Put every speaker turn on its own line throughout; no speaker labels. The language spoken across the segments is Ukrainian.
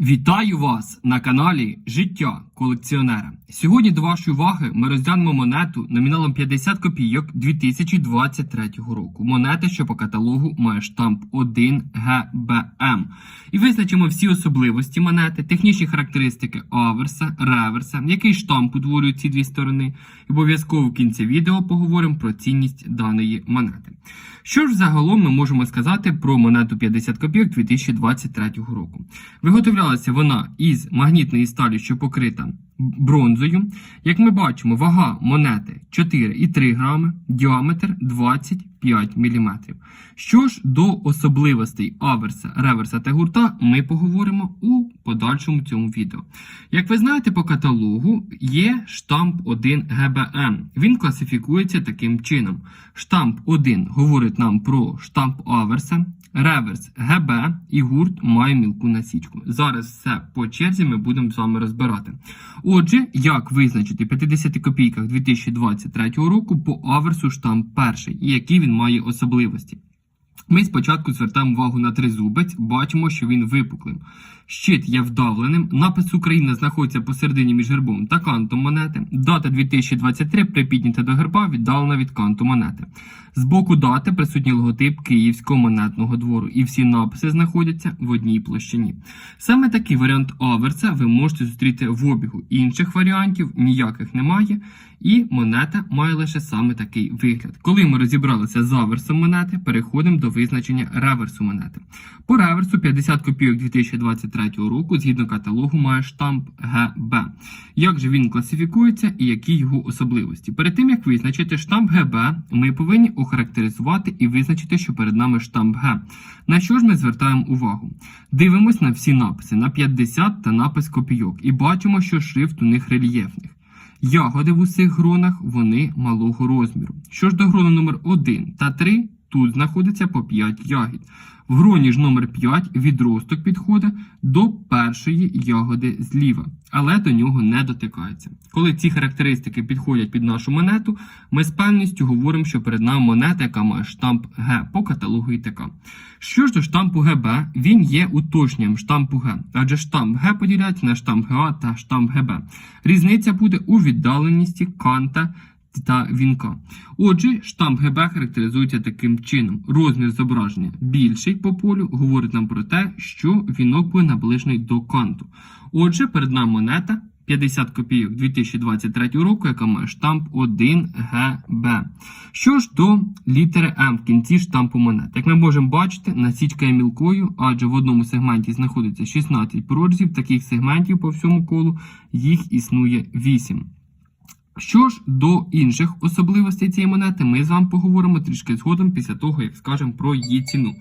Вітаю вас на каналі Життя колекціонера. Сьогодні до вашої уваги ми розглянемо монету номіналом 50 копійок 2023 року. Монета, що по каталогу має штамп 1 ГБМ. І визначимо всі особливості монети, технічні характеристики аверса, реверса, який штамп утворюють ці дві сторони. І обов'язково в кінці відео поговоримо про цінність даної монети. Що ж загалом ми можемо сказати про монету 50 копійок 2023 року? Виготовлялася вона із магнітної сталі, що покрита бронзою. Як ми бачимо, вага монети 4,3 грами, діаметр 25 мм. Що ж до особливостей аверса, реверса та гурта, ми поговоримо у подальшому цьому відео. Як ви знаєте, по каталогу є штамп 1 ГБМ. Він класифікується таким чином. Штамп 1 говорить нам про штамп аверса, реверс ГБ і гурт має мілку насічку. Зараз все по черзі ми будемо з вами розбирати. Отже, як визначити в 50 копійках 2023 року по аверсу штамп перший і які він має особливості? Ми спочатку звертаємо увагу на тризубець, бачимо, що він випуклим. Щит є вдавленим. Напис Україна знаходиться посередині між гербом та кантом монети. Дата 2023 припіднята до герба, віддалена від канту монети. З боку дати присутній логотип Київського монетного двору, і всі написи знаходяться в одній площині. Саме такий варіант аверса ви можете зустріти в обігу. Інших варіантів ніяких немає, і монета має лише саме такий вигляд. Коли ми розібралися з аверсом монети, переходимо до визначення реверсу монети. По реверсу 50 копійок 2023 року, згідно каталогу, має штамп ГБ. Як же він класифікується і які його особливості? Перед тим як визначити штамп ГБ, ми повинні охарактеризувати і визначити, що перед нами штамп Г. На що ж ми звертаємо увагу? Дивимось на всі написи на 50 та напис копійок, і бачимо, що шрифт у них рельєфних. Ягоди в усіх гронах вони малого розміру. Що ж до грону номер 1 та 3, тут знаходиться по 5 ягід. В гроні ж номер 5 відросток підходить до першої ягоди зліва, але до нього не дотикається. Коли ці характеристики підходять під нашу монету, ми з певністю говоримо, що перед нами монета, яка має штамп Г по каталогу ІТК. Що ж до штампу ГБ, він є уточненням штампу Г, адже штамп Г поділяється на штамп ГА та штамп ГБ. Різниця буде у віддаленості канта та вінка. Отже, штамп ГБ характеризується таким чином. Розмір зображення більший по полю говорить нам про те, що вінок буде наближений до канту. Отже, перед нами монета 50 копійок 2023 року, яка має штамп 1 ГБ. Що ж до літери М в кінці штампу монет. Як ми можемо бачити, насічка є мілкою, адже в одному сегменті знаходиться 16 прорізів, таких сегментів по всьому колу їх існує 8. Що ж до інших особливостей цієї монети, ми з вами поговоримо трішки згодом після того, як скажемо про її ціну.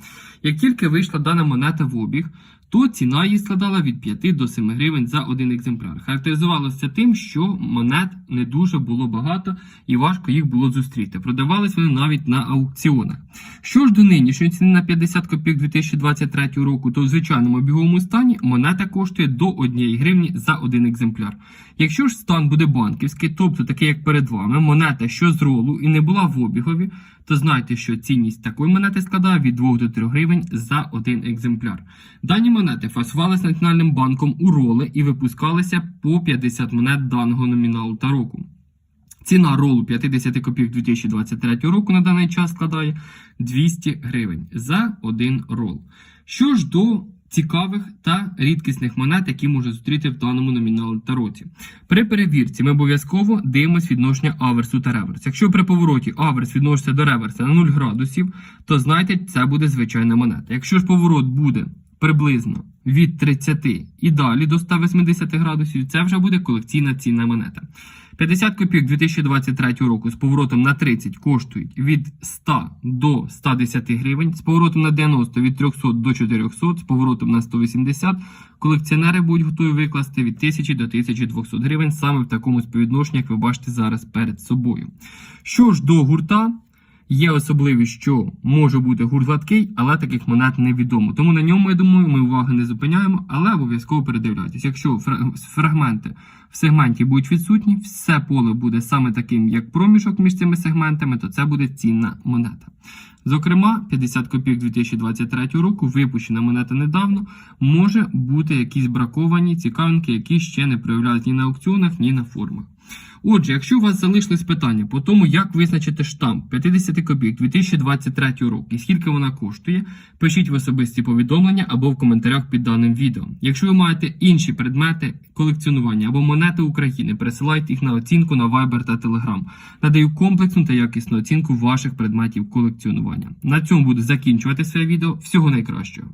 Як тільки вийшла дана монета в обіг, то ціна її складала від 5 до 7 гривень за один екземпляр. Характеризувалося тим, що монет не дуже було багато і важко їх було зустріти. Продавались вони навіть на аукціонах. Що ж до нинішньої ціни на 50 копійок 2023 року, то в звичайному біговому стані монета коштує до 1 гривні за один екземпляр. Якщо ж стан буде банківський, тобто такий як перед вами, монета, що з ролу і не була в обігові, то знайте, що цінність такої монети складає від 2 до 3 гривень за один екземпляр. Дані монети фасувалися Національним банком у роли і випускалися по 50 монет даного номіналу та року. Ціна ролу 50 копійок 2023 року на даний час складає 200 гривень за один рол. Що ж до цікавих та рідкісних монет, які можна зустріти в даному номіналу та році. При перевірці ми обов'язково дивимося відношення аверсу та реверсу. Якщо при повороті аверс відноситься до реверса на 0 градусів, то знайте, це буде звичайна монета. Якщо ж поворот буде приблизно від 30 і далі до 180 градусів, це вже буде колекційна цінна монета. 50 копійок 2023 року з поворотом на 30 коштують від 100 до 110 гривень, з поворотом на 90 від 300 до 400, з поворотом на 180. Колекціонери будуть готові викласти від 1000 до 1200 гривень саме в такому співвідношенні, як ви бачите зараз перед собою. Що ж до гурта, Є особливість, що може бути гурт гладкий, але таких монет невідомо. Тому на ньому, я думаю, ми уваги не зупиняємо, але обов'язково передивляйтесь. Якщо фра- фрагменти в сегменті будуть відсутні, все поле буде саме таким, як проміжок між цими сегментами, то це буде цінна монета. Зокрема, 50 копійок 2023 року, випущена монета недавно, може бути якісь браковані цікавинки, які ще не проявляють ні на аукціонах, ні на форумах. Отже, якщо у вас залишились питання по тому, як визначити штамп 50 копійок 2023 року і скільки вона коштує, пишіть в особисті повідомлення або в коментарях під даним відео. Якщо ви маєте інші предмети колекціонування або монети України, присилайте їх на оцінку на Viber та Telegram. Надаю комплексну та якісну оцінку ваших предметів колекціонування. На цьому буду закінчувати своє відео. Всього найкращого.